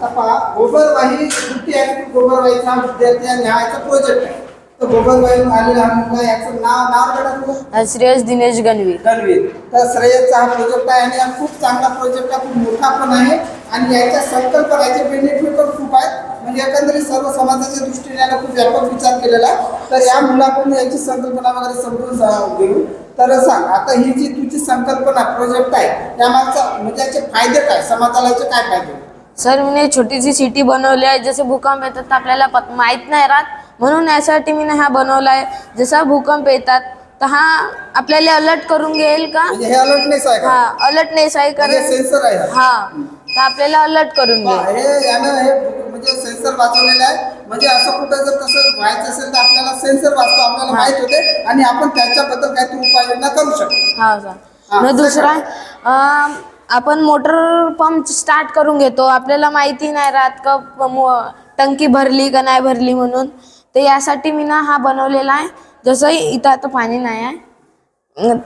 आता पहा गोबरवाही बुट्टी ऍक्टिव्ह गोबरवाहीचा विद्यार्थी आणि हा याचा प्रोजेक्ट आहे. तर गोबरवाही आलेला हा मुलगा याचं नाव नाव काढा तुला श्रेयस दिनेश गणवीर गणवीर तर श्रेयसचा हा प्रोजेक्ट आहे आणि हा खूप चांगला प्रोजेक्ट आहे खूप मोठा पण आहे. आणि याच्या संकल्पना याचे बेनिफिट पण खूप आहेत. म्हणजे एकंदरीत सर्व समाजाच्या दृष्टीने याला खूप व्यापक विचार केलेला आहे. तर या मुलाकडून याची संकल्पना वगैरे समजून घेऊ. तर सांग आता ही जी तुझी संकल्पना प्रोजेक्ट आहे त्यामागचा म्हणजे याचे फायदे काय? समाजाला याचे काय फायदे? सर मी छोटीशी सिटी बनवली आहे. जसे भूकंप येतात तर आपल्याला पत माहीत नाही राहत. म्हणून यासाठी मी हा बनवला आहे. जसा भूकंप येतात तर हा आपल्याला अलर्ट करून घेईल का? म्हणजे हे अलर्टनेस आहे का हा अलर्टनेस आहे म्हणजे कारण सेन्सर आहे हा. हा तर आपल्याला अलर्ट करून घेईल. हे यानं हे म्हणजे सेन्सर वाचवलेलं आहे. म्हणजे असं कुठं जर तसं व्हायचं असेल तर आपल्याला सेन्सर वाचतो आपल्याला. माहीत होते. आणि आपण त्याच्याबद्दल काहीतरी उपाययोजना करू शकतो. हा हा, सर आणि दुसरा अं, आपण मोटर पंप स्टार्ट करून घेतो. आपल्याला माहिती नाही राहत का मो- टंकी भरली का नाही भरली म्हणून. तर यासाठी मी ना हा बनवलेला आहे. जसंही इथं आता पाणी नाही आहे.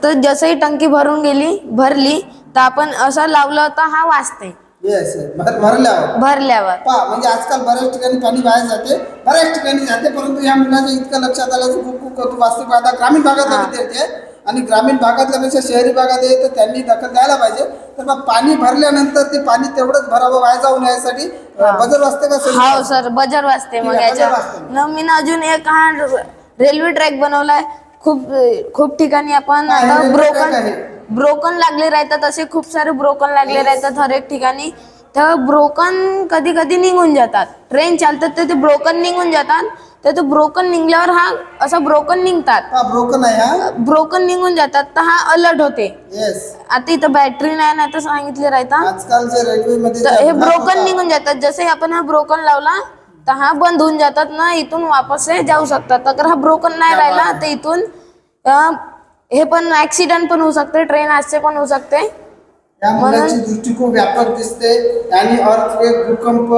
तर जसंही टंकी भरून गेली भरली तर आपण असं लावलं तर हा वाचते येस भर भरल्यावर. म्हणजे आजकाल बऱ्याच ठिकाणी पाणी बाहेर जाते. बऱ्याच ठिकाणी जाते परंतु या मुलाच्या इतकं लक्षात आलं की खूप खूप कौतुक वास्तविक आता ग्रामीण हा. आहे आणि ग्रामीण भागातल्यापेक्षा शहरी भागात आहे तर त्यांनी दखल द्यायला पाहिजे. तर मग पाणी भरल्यानंतर ते पाणी तेवढंच भरावं वाया जाऊ नये यासाठी. बदल वाजते का हो? सर बजर वाजते मग याच्या बजर मी ना अजून एक हा रेल्वे ट्रॅक बनवलाय. खूप खूप ठिकाणी आपण ब्रोकन. ब्रोकन लागले राहतात असे खूप सारे ब्रोकन लागले राहतात हर एक ठिकाणी. तर ब्रोकन कधी कधी निघून जातात. ट्रेन चालतात तर ते ब्रोकन निघून जातात. तर ते ब्रोकन निघल्यावर हा असं ब्रोकन निघतात. हा ब्रोकन आहे हा. ब्रोकन निघून जातात तर हा अलर्ट होते. येस आता इथं बॅटरी नाही ना तर सांगितले तर जे हे ब्रोकन निघून जातात. जसे आपण हा ब्रोकन लावला तर हा बंद होऊन जातात ना इथून वापस हे जाऊ शकतात. अगर हा ब्रोकन नाही राहिला तर इथून अं, हे पण ऍक्सिडेंट पण होऊ शकते ट्रेन आजचे पण होऊ शकते. या मुलाची दृष्टी खूप व्यापक दिसते. आणि अर्थक्वेक भूकंप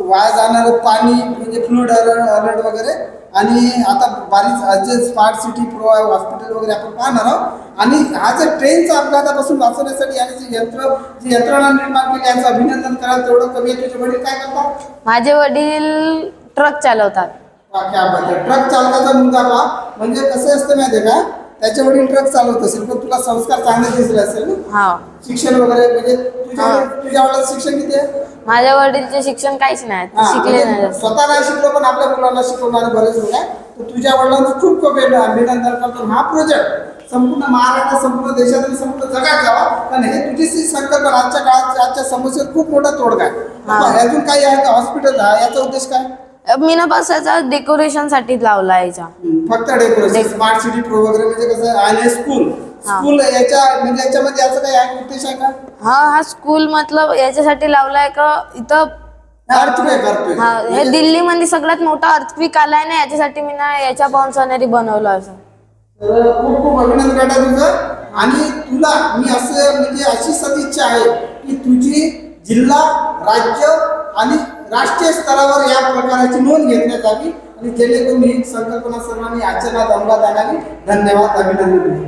वाया जाणारं पाणी म्हणजे फ्लूड अलर्ट वगैरे. आणि आता बारीक जे स्मार्ट सिटी प्रो हॉस्पिटल वगैरे आपण पाहणार आहोत. आणि हा जर ट्रेनचा अपघातापासून वाचवण्यासाठी आणि जे यंत्र जी यंत्रणा निर्माण केली याचं अभिनंदन करायला तेवढं कमी आहे तुझे वडील काय करतात? माझे वडील ट्रक चालवतात. ट्रक चालकाचा मुलगा म्हणजे कसं असतं माहिती आहे का? त्याच्या वडील ट्रक चालवत असेल. पण तुला संस्कार चांगले दिसले असेल ना? हा. शिक्षण वगैरे म्हणजे तुझ्या हा. तुझ्या वडिलांचं शिक्षण किती आहे? माझ्या वडीलचे शिक्षण काहीच नाही. ते हा, शिकले म्हणजे नाही. जास्त. स्वतः नाही शिकलो पण आपल्या मुलांना शिकवणारे बरेच लोक आहे. तर तुझ्या वडिलांचं खूप खूप अभिनंदन करतो. हा प्रोजेक्ट संपूर्ण महाराष्ट्र संपूर्ण देशात आणि संपूर्ण जगात जावा कारण हे तुझी सी संकल्पना आजच्या काळात आजच्या समस्येत खूप मोठा तोडगा आहे. हा. अजून काही आहे का? हॉस्पिटल आहे. याचा उद्देश काय? मीना पासाचा डेकोरेशनसाठी लावला याचा. फक्त डेकोरेशन स्मार्ट सिटी प्रो वगैरे म्हणजे कसं आणि स्कूल हा. स्कूल याच्या म्हणजे याच्यामध्ये याचं काही आहे उद्देश आहे का? हा हा स्कूल मतलब याच्यासाठी लावलाय का इथं करतोय हा हे दिल्लीमध्ये सगळ्यात मोठा अर्थक्विक आलाय ना याच्यासाठी मी ना याच्या पाऊन बनवलं असं. तर खूप खूप अभिनंदन तुझं. आणि तुला मी असं म्हणजे अशी सदिच्छा आहे की तुझी जिल्हा राज्य आणि राष्ट्रीय स्तरावर या प्रकाराची नोंद घेण्यात आली. आणि जेणेकरून ही संकल्पना सर्वांनी आचरणात अंमलात आणावी. धन्यवाद अभिनंदन.